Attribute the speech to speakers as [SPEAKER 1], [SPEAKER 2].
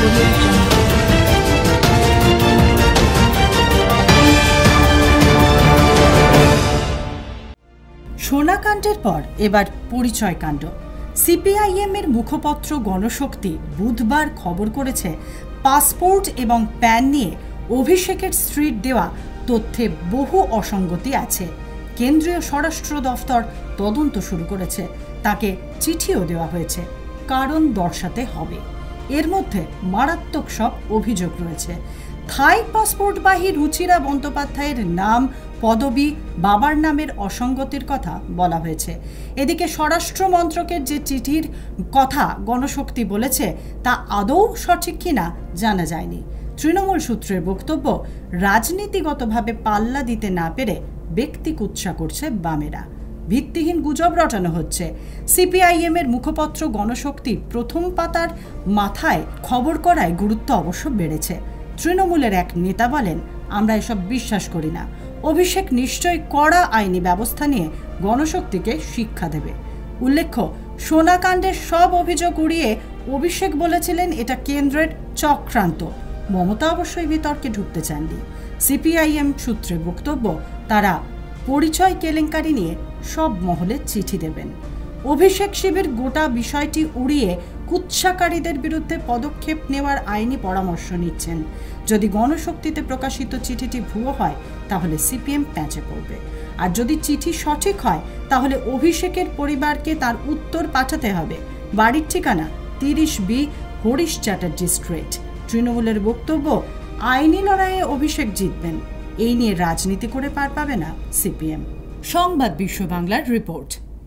[SPEAKER 1] সোনাকাণ্ডের পর এবার পরিচয় কাণ্ড সিপিআইএম এর মুখপত্র গণশক্তি বুধবার খবর করেছে, পাসপোর্ট এবং প্যান নিয়ে অভিষেকের স্ত্রীর দেওয়া তথ্যে বহু অসঙ্গতি আছে। কেন্দ্রীয় স্বরাষ্ট্র দফতর তদন্ত শুরু করেছে, তাকে চিঠিও দেওয়া হয়েছে। কারণ দর্শাতে হবে। এর মধ্যে মারাত্মক সব অভিযোগ রয়েছে। থাই পাসপোর্টবাহী রুচিরা বন্দ্যোপাধ্যায়ের নাম, পদবি, বাবার নামের অসঙ্গতির কথা বলা হয়েছে। এদিকে স্বরাষ্ট্র মন্ত্রকের যে চিঠির কথা গণশক্তি বলেছে, তা আদৌ সঠিক কিনা জানা যায়নি। তৃণমূল সূত্রের বক্তব্য, রাজনীতিগতভাবে পাল্লা দিতে না পেরে ব্যক্তি কুৎসা করছে বামেরা। ভিত্তিহীন গুজব রটানো হচ্ছে। সিপিআইএম এর মুখপত্র গণশক্তি প্রথম পাতার মাথায় খবর করায় গুরুত্ব অবশ্য বেড়েছে। তৃণমূলের এক নেতা বলেন, আমরা এসব বিশ্বাস করি না। অভিষেক নিশ্চয়ই কড়া আইনি ব্যবস্থা নিয়ে গণশক্তিকে শিক্ষা দেবে। উল্লেখ্য, সোনাকাণ্ডের সব অভিযোগ উড়িয়ে অভিষেক বলেছিলেন, এটা কেন্দ্রের চক্রান্ত। মমতা অবশ্যই বিতর্কে ঢুকতে চাননি। সিপিআইএম সূত্রে বক্তব্য, তারা পরিচয় কেলেঙ্কারি নিয়ে সব মহলে চিঠি দেবেন। অভিষেক শিবির গোটা বিষয়টি উড়িয়ে কুৎসাকারীদের বিরুদ্ধে পদক্ষেপ নেওয়ার আইনি পরামর্শ নিচ্ছেন। যদি গণশক্তিতে প্রকাশিত চিঠিটি ভুয়ো হয়, তাহলে সিপিএম প্যাঁচে পড়বে। আর যদি চিঠি সঠিক হয়, তাহলে অভিষেকের পরিবারকে তার উত্তর পাঠাতে হবে। বাড়ির ঠিকানা তিরিশ বি হরিশ চ্যাটার্জি স্ট্রেট। তৃণমূলের বক্তব্য, আইনি লড়াইয়ে অভিষেক জিতবেন। এই নিয়ে রাজনীতি করে পার পাবে না সিপিএম। সংবাদ বিশ্ব বাংলার রিপোর্ট